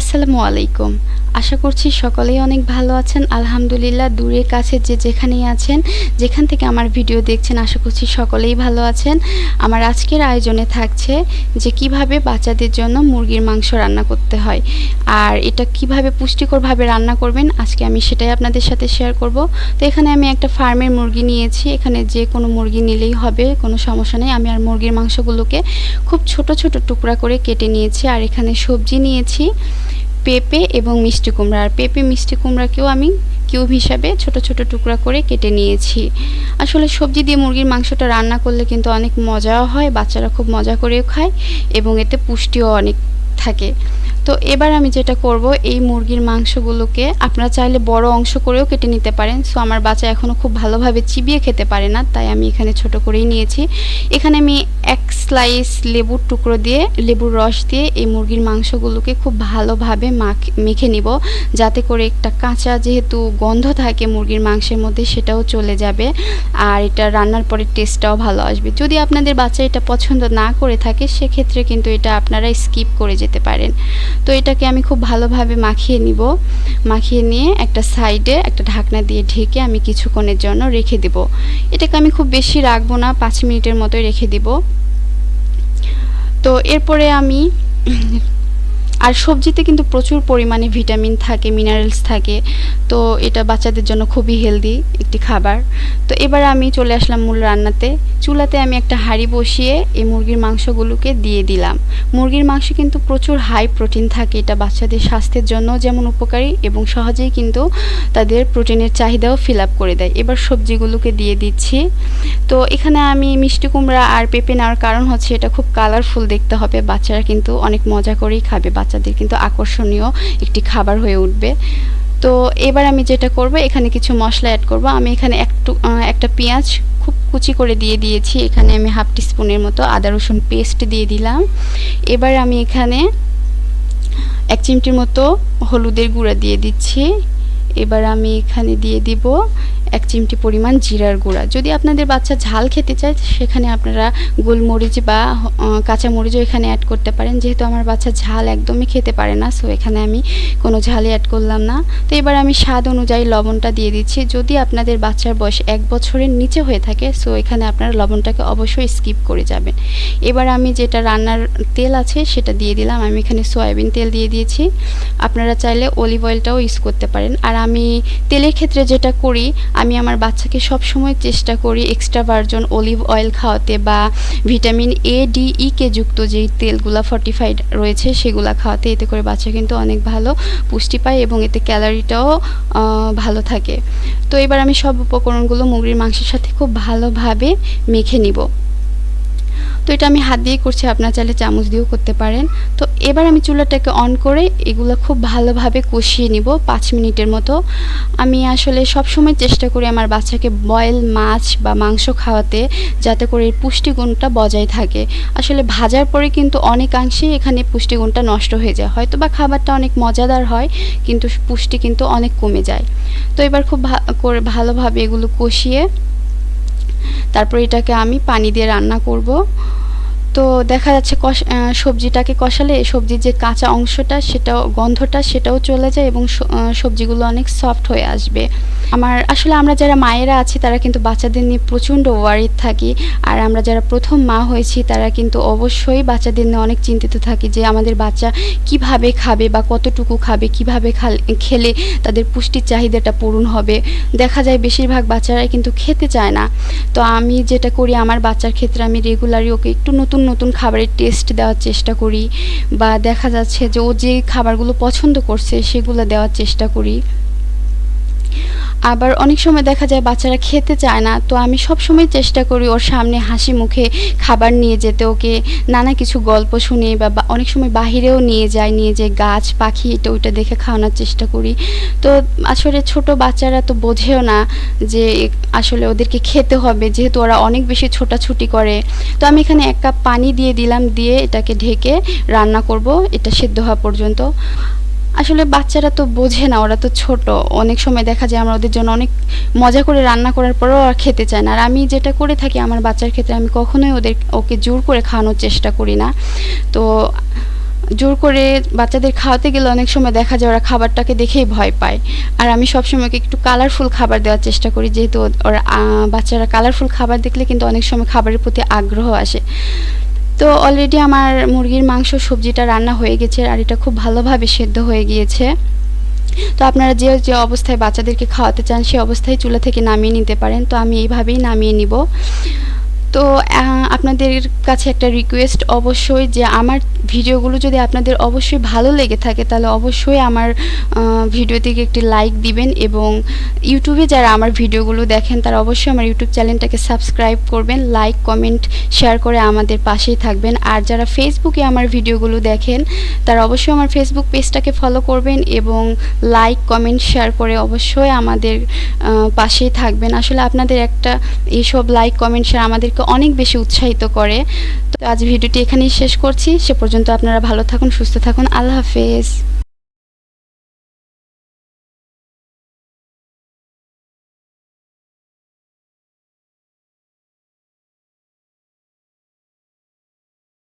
আসসালামু আলাইকুম। আশা করছি সকলেই অনেক ভালো আছেন। আলহামদুলিল্লাহ, দূরে, কাছে যে যেখানেই আছেন, যেখান থেকে আমার ভিডিও দেখছেন, আশা করছি সকলেই ভালো আছেন। আমার আজকের আয়োজনে থাকছে যে কীভাবে বাচ্চাদের জন্য মুরগির মাংস রান্না করতে হয় আর এটা কীভাবে পুষ্টিকরভাবে রান্না করবেন, আজকে আমি সেটাই আপনাদের সাথে শেয়ার করব। তো এখানে আমি একটা ফার্মের মুরগি নিয়েছি, এখানে যে কোনো মুরগি নিলেই হবে, কোনো সমস্যা নেই। আমি আর মুরগির মাংসগুলোকে খুব ছোট ছোট টুকরা করে কেটে নিয়েছি আর এখানে সবজি নিয়েছি। পেঁপে এবং মিষ্টি কুমড়া। আর পেঁপে, মিষ্টি কুমড়াকেও আমি কিউব হিসাবে ছোট ছোট টুকরা করে কেটে নিয়েছি। আসলে সবজি দিয়ে মুরগির মাংসটা রান্না করলে কিন্তু অনেক মজাও হয়, বাচ্চারা খুব মজা করেও খায় এবং এতে পুষ্টিও অনেক থাকে। তো এবার আমি যেটা করব, এই মুরগির মাংসগুলোকে আপনারা চাইলে বড় অংশ করেও কেটে নিতে পারেন। সো আমার বাচ্চা এখনও খুব ভালোভাবে চিবিয়ে খেতে পারে না, তাই আমি এখানে ছোট করেই নিয়েছি। এখানে আমি এক স্লাইস লেবুর টুকরো দিয়ে, লেবুর রস দিয়ে এই মুরগির মাংসগুলোকে খুব ভালোভাবে মাখ, মেখে নিব। যাতে করে একটা কাঁচা যেহেতু গন্ধ থাকে মুরগির মাংসের মধ্যে, সেটাও চলে যাবে। আর এটা রান্নার পরে টেস্টটাও ভালো আসবে। যদি আপনাদের বাচ্চা এটা পছন্দ না করে থাকে, সেক্ষেত্রে কিন্তু এটা আপনারা স্কিপ করে যেতে পারেন। তো এটাকে আমি খুব ভালোভাবে মাখিয়ে নিব। মাখিয়ে নিয়ে একটা সাইডে একটা ঢাকনা দিয়ে ঢেকে আমি কিছুক্ষণের জন্য রেখে দিব। এটাকে আমি খুব বেশি রাখব না, পাঁচ মিনিটের মতো রেখে দিব। তো এরপরে আমি আর সবজিতে কিন্তু প্রচুর পরিমাণে ভিটামিন থাকে মিনারেলস থাকে। তো এটা বাচ্চাদের জন্য খুবই হেলদি একটি খাবার। তো এবার আমি চলে আসলাম মূল রান্নাতে। চুলাতে আমি একটা হাঁড়ি বসিয়ে এই মুরগির মাংসগুলোকে দিয়ে দিলাম। মুরগির মাংস কিন্তু প্রচুর হাই প্রোটিন থাকে, এটা বাচ্চাদের স্বাস্থ্যের জন্য যেমন উপকারী এবং সহজেই কিন্তু তাদের প্রোটিনের চাহিদাও ফিল আপ করে দেয়। এবার সবজিগুলোকে দিয়ে দিচ্ছি। তো এখানে আমি মিষ্টি কুমড়া আর পেঁপে নেওয়ার কারণ হচ্ছে এটা খুব কালারফুল দেখতে হবে। বাচ্চারা কিন্তু অনেক মজা করেই খাবে বাচ্চাদের কিন্তু আকর্ষণীয় একটি খাবার হয়ে উঠবে। তো এবার আমি যেটা করব, এখানে কিছু মশলা অ্যাড করব। আমি এখানে একটু একটা পেঁয়াজ খুব কুচি করে দিয়ে দিয়েছি। এখানে আমি হাফ টিস্পুনের মতো আদা, রসুন পেস্ট দিয়ে দিলাম। এবার আমি এখানে এক চিমটির মতো হলুদের গুঁড়া দিয়ে দিচ্ছি। এবার আমি এখানে দিয়ে দিব এক চিমটি পরিমাণ জিরার গুঁড়া। যদি আপনাদের বাচ্চা ঝাল খেতে চায়, সেখানে আপনারা গোলমরিচ বা কাঁচা মরিচও এখানে অ্যাড করতে পারেন। যেহেতু আমার বাচ্চা ঝাল একদমই খেতে পারে না সো এখানে আমি কোনো ঝালই অ্যাড করলাম না। তো এবার আমি স্বাদ অনুযায়ী লবণটা দিয়ে দিচ্ছি। যদি আপনাদের বাচ্চার বয়স এক বছরের নিচে হয়ে থাকে সো এখানে আপনারা লবণটাকে অবশ্যই স্কিপ করে যাবেন। এবার আমি যেটা রান্নার তেল আছে, সেটা দিয়ে দিলাম। আমি এখানে সয়াবিন তেল দিয়ে দিয়েছি। আপনারা চাইলে অলিভ অয়েলটাও ইউজ করতে পারেন। আর আমি তেলের ক্ষেত্রে যেটা করি আমি আমার বাচ্চাকে সব সময় চেষ্টা করি এক্সট্রা ভার্জন অলিভ অয়েল খাওয়াতে বা ভিটামিন এ ডি ই কে যুক্ত যেই তেলগুলা ফর্টিফাইড রয়েছে সেগুলা খাওয়াতে। এতে করে বাচ্চা কিন্তু অনেক ভালো পুষ্টি পায় এবং এতে ক্যালারিটাও ভালো থাকে। তো এবার আমি সব উপকরণগুলো মুগরির মাংসের সাথে খুব ভালোভাবে মেখে নিব। তো এটা আমি হাত দিয়ে করছি, আপনার চাইলে চামচ দিয়েও করতে পারেন। তো এবার আমি চুলাটাকে অন করে এগুলো খুব ভালোভাবে কষিয়ে নিব পাঁচ মিনিটের মতো। আমি আসলে সব সময় চেষ্টা করি আমার বাচ্চাকে বয়েল মাছ বা মাংস খাওয়াতে, যাতে করে এর পুষ্টিগুণটা বজায় থাকে। আসলে ভাজার পরে কিন্তু অনেকাংশেই এখানে পুষ্টিগুণটা নষ্ট হয়ে যায়। হয়তো বা খাবারটা অনেক মজাদার হয়, কিন্তু পুষ্টি কিন্তু অনেক কমে যায়। তো এবার খুব করে ভালোভাবে এগুলো কষিয়ে তারপর এটাকে আমি পানি দিয়ে রান্না করব। তো দেখা যাচ্ছে সবজিটাকে কষালে সবজির যে কাঁচা অংশটা, সেটাও, গন্ধটা সেটাও চলে যায় এবং সবজিগুলো অনেক সফট হয়ে আসবে। আমার, আসলে আমরা যারা মায়েরা আছি, তারা কিন্তু বাচ্চাদের নিয়ে প্রচণ্ড ওয়ারিড থাকি। আর আমরা যারা প্রথম মা হয়েছি, তারা কিন্তু অবশ্যই বাচ্চাদের নিয়ে অনেক চিন্তিত থাকি যে আমাদের বাচ্চা কীভাবে খাবে বা কতটুকু খাবে, কীভাবে খেলে তাদের পুষ্টির চাহিদাটা পূরণ হবে। দেখা যায় বেশিরভাগ বাচ্চারাই কিন্তু খেতে চায় না। তো আমি যেটা করি, আমার বাচ্চার ক্ষেত্রে আমি রেগুলারই ওকে একটু নতুন নতুন নতুন খাবারের টেস্ট দেওয়ার চেষ্টা করি বা দেখা যাচ্ছে যে ও যে খাবারগুলো পছন্দ করছে সেগুলো দেওয়ার চেষ্টা করি। আবার অনেক সময় দেখা যায় বাচ্চারা খেতে চায় না, তো আমি সব সময় চেষ্টা করি ওর সামনে হাসি মুখে খাবার নিয়ে যেতে, ওকে নানা কিছু গল্প শুনে বা অনেক সময় বাহিরেও নিয়ে যায় নিয়ে যে গাছ, পাখি এটা ওইটা দেখে খাওয়ানোর চেষ্টা করি। তো আসলে ছোট বাচ্চারা তো বোঝেও না যে আসলে ওদেরকে খেতে হবে, যেহেতু ওরা অনেক বেশি ছোটাছুটি করে। তো আমি এখানে এক কাপ পানি দিয়ে দিলাম, দিয়ে এটাকে ঢেকে রান্না করব, এটা সেদ্ধ হওয়া পর্যন্ত। আসলে বাচ্চারা তো বোঝে না, ওরা তো ছোট। অনেক সময় দেখা যায় আমরা ওদের জন্য অনেক মজা করে রান্না করার পরেও আর খেতে চায় না। আর আমি যেটা করে থাকি আমার বাচ্চার ক্ষেত্রে আমি কখনোই ওদের, ওকে জোর করে খাওয়ানোর চেষ্টা করি না। তো জোর করে বাচ্চাদের খাওয়াতে গেলে অনেক সময় দেখা যায় ওরা খাবারটাকে দেখেই ভয় পায়। আর আমি সবসময় একটু কালারফুল খাবার দেওয়ার চেষ্টা করি, যেহেতু ওরা বাচ্চারা কালারফুল খাবার দেখলে কিন্তু অনেক সময় খাবারের প্রতি আগ্রহ আসে। তো অলরেডি আমার মুরগির মাংস, সবজিটা রান্না হয়ে গেছে আর এটা খুব ভালোভাবে সেদ্ধ হয়ে গিয়েছে। তো আপনারা যে যে অবস্থায় বাচ্চাদেরকে খাওয়াতে চান সেই অবস্থায় চুলা থেকে নামিয়ে নিতে পারেন। তো আমি এইভাবেই নামিয়ে নিব। তো আপনাদের কাছে একটা রিকোয়েস্ট অবশ্যই যে আমার ভিডিওগুলো যদি আপনাদের অবশ্যই ভালো লেগে থাকে, তাহলে অবশ্যই আমার ভিডিওটিকে একটি লাইক দিবেন এবং ইউটিউবে যারা আমার ভিডিওগুলো দেখেন, তারা অবশ্যই আমার ইউটিউব চ্যানেলটাকে সাবস্ক্রাইব করবেন লাইক কমেন্ট শেয়ার করে আমাদের পাশেই থাকবেন। আর যারা ফেসবুকে আমার ভিডিওগুলো দেখেন, তারা অবশ্যই আমার ফেসবুক পেজটাকে ফলো করবেন এবং লাইক কমেন্ট শেয়ার করে অবশ্যই আমাদের পাশেই থাকবেন। আসলে আপনাদের একটা এইসব লাইক কমেন্ট শেয়ার আমাদেরকে অনেক বেশি উৎসাহিত করে। তো আজ ভিডিওটি এখানেই শেষ করছি। সে পর্যন্ত আপনারা ভালো থাকুন, সুস্থ থাকুন। আল্লাহ হাফেজ।